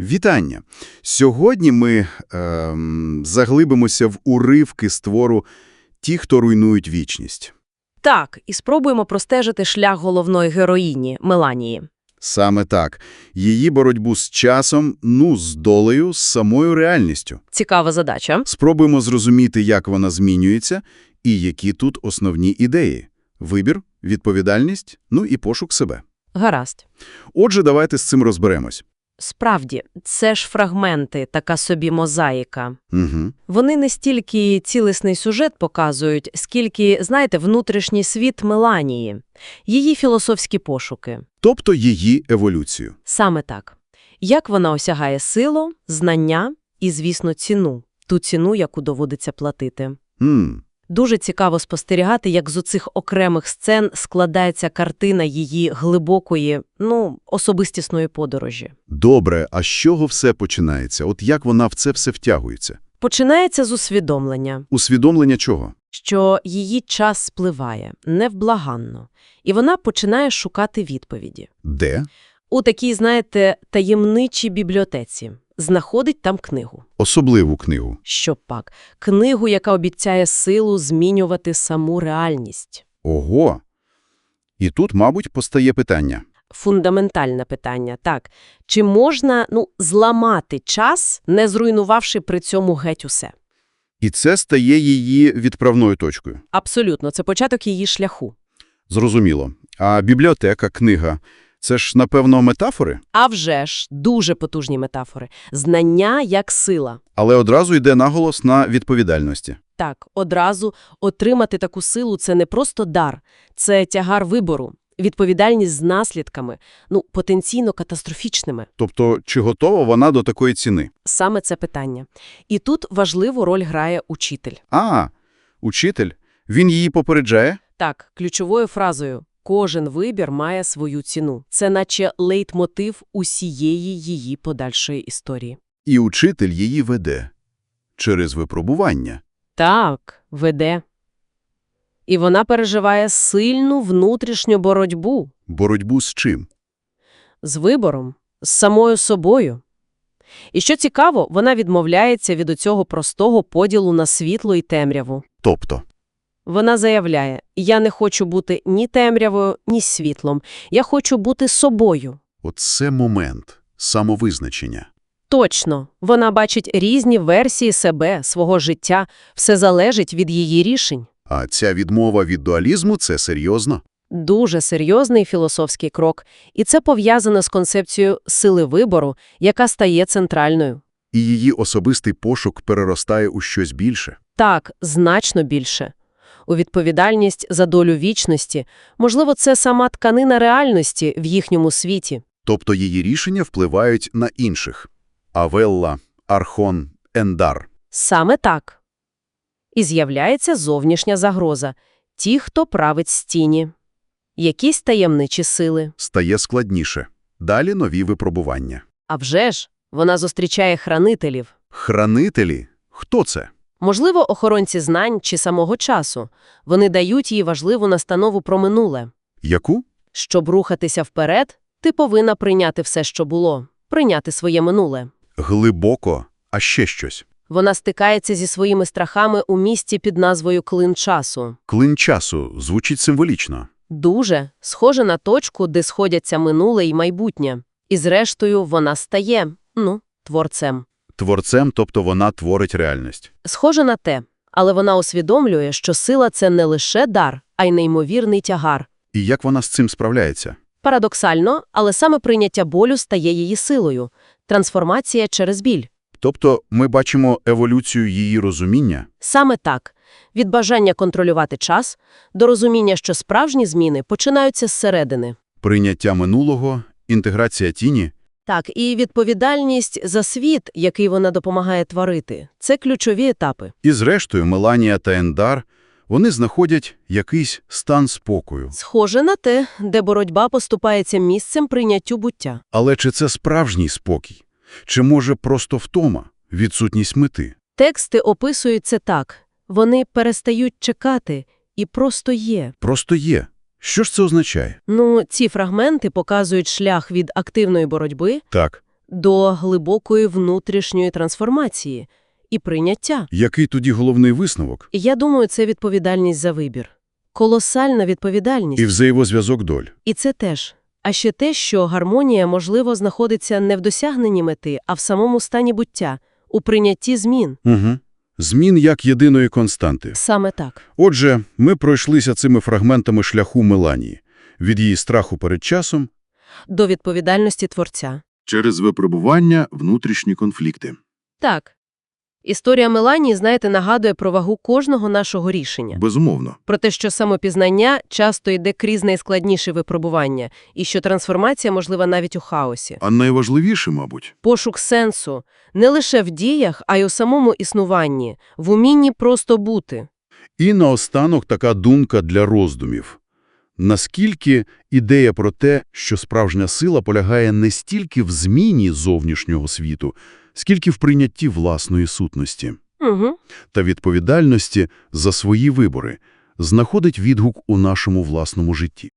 Вітання! Сьогодні ми ем, заглибимося в уривки з твору «Ті, хто руйнують вічність». Так, і спробуємо простежити шлях головної героїні Меланії. Саме так. Її боротьбу з часом, ну, з долею, з самою реальністю. Цікава задача. Спробуємо зрозуміти, як вона змінюється і які тут основні ідеї. Вибір, відповідальність, ну і пошук себе. Гаразд. Отже, давайте з цим розберемось. Справді, це ж фрагменти, така собі мозаїка. Угу. Вони не стільки цілісний сюжет показують, скільки, знаєте, внутрішній світ Меланії, її філософські пошуки. Тобто її еволюцію. Саме так. Як вона осягає силу, знання і, звісно, ціну. Ту ціну, яку доводиться платити. М. Дуже цікаво спостерігати, як з оцих окремих сцен складається картина її глибокої, ну, особистісної подорожі. Добре, а з чого все починається? От як вона в це все втягується? Починається з усвідомлення, Усвідомлення чого? що її час спливає невблаганно, і вона починає шукати відповіді. Де? У такій, знаєте, таємничій бібліотеці. Знаходить там книгу. Особливу книгу. Що пак? Книгу, яка обіцяє силу змінювати саму реальність. Ого! І тут, мабуть, постає питання. Фундаментальне питання, так. Чи можна, ну, зламати час, не зруйнувавши при цьому геть усе? І це стає її відправною точкою. Абсолютно, це початок її шляху. Зрозуміло. А бібліотека, книга – це ж, напевно, метафори? А вже ж, дуже потужні метафори. Знання як сила. Але одразу йде наголос на відповідальності. Так, одразу отримати таку силу – це не просто дар, це тягар вибору, відповідальність з наслідками, ну, потенційно катастрофічними. Тобто, чи готова вона до такої ціни? Саме це питання. І тут важливу роль грає учитель. А, учитель. Він її попереджає? Так, ключовою фразою «кожен вибір має свою ціну». Це наче лейтмотив усієї її подальшої історії. І учитель її веде. Через випробування. Так, веде. І вона переживає сильну внутрішню боротьбу Боротьбу з чим? з вибором, з самою собою. І що цікаво, вона відмовляється від оцього простого поділу на світло і темряву. Тобто. Вона заявляє, я не хочу бути ні темрявою, ні світлом. Я хочу бути собою. Оце момент самовизначення. Точно, вона бачить різні версії себе, свого життя, все залежить від її рішень. А ця відмова від дуалізму – це серйозно? Дуже серйозний філософський крок, і це пов'язано з концепцією сили вибору, яка стає центральною. І її особистий пошук переростає у щось більше. Так, значно більше. У відповідальність за долю вічності, можливо, це сама тканина реальності в їхньому світі. Тобто її рішення впливають на інших. Авелла, Архон, Ендар. Саме так. І з'являється зовнішня загроза – ті, хто править стіні. Якісь таємничі сили. Стає складніше. Далі нові випробування. А вже ж, вона зустрічає хранителів. Хранителі? Хто це? Можливо, охоронці знань чи самого часу. Вони дають їй важливу настанову про минуле. Яку? Щоб рухатися вперед, ти повинна прийняти все, що було, прийняти своє минуле. Глибоко, а ще щось. Вона стикається зі своїми страхами у місті під назвою Клин часу. Клин часу звучить символічно. Дуже схоже на точку, де сходяться минуле і майбутнє. І зрештою вона стає, ну, творцем. Творцем, тобто вона творить реальність. Схоже на те, але вона усвідомлює, що сила – це не лише дар, а й неймовірний тягар. І як вона з цим справляється? Парадоксально, але саме прийняття болю стає її силою. Трансформація через біль. Тобто ми бачимо еволюцію її розуміння? Саме так. Від бажання контролювати час до розуміння, що справжні зміни починаються зсередини. Прийняття минулого, інтеграція тіні. Так, і відповідальність за світ, який вона допомагає творити – це ключові етапи. І зрештою Меланія та Ендар, вони знаходять якийсь стан спокою. Схоже на те, де боротьба поступається місцем прийняттю буття. Але чи це справжній спокій? Чи може просто втома, відсутність мети? Тексти описують це так. Вони перестають чекати і просто є. Просто є. Що ж це означає? Ну, ці фрагменти показують шлях від активної боротьби Так, до глибокої внутрішньої трансформації і прийняття. Який тоді головний висновок? Я думаю, це відповідальність за вибір. Колосальна відповідальність. І взаємозв'язок доль. І це теж. А ще те, що гармонія, можливо, знаходиться не в досягненні мети, а в самому стані буття, у прийнятті змін. Угу. Змін як єдиної константи. Саме так. Отже, ми пройшлися цими фрагментами шляху Меланії. Від її страху перед часом До відповідальності творця. Через випробування внутрішні конфлікти. Так. Історія Меланії, знаєте, нагадує про вагу кожного нашого рішення. Безумовно. Про те, що самопізнання часто йде крізь найскладніші випробування, і що трансформація можлива навіть у хаосі. А найважливіше, мабуть, Пошук сенсу не лише в діях, а й у самому існуванні, в умінні просто бути. І наостанок така думка для роздумів. Наскільки ідея про те, що справжня сила полягає не стільки в зміні зовнішнього світу, скільки в прийнятті власної сутності Угу. та відповідальності за свої вибори, знаходить відгук у нашому власному житті.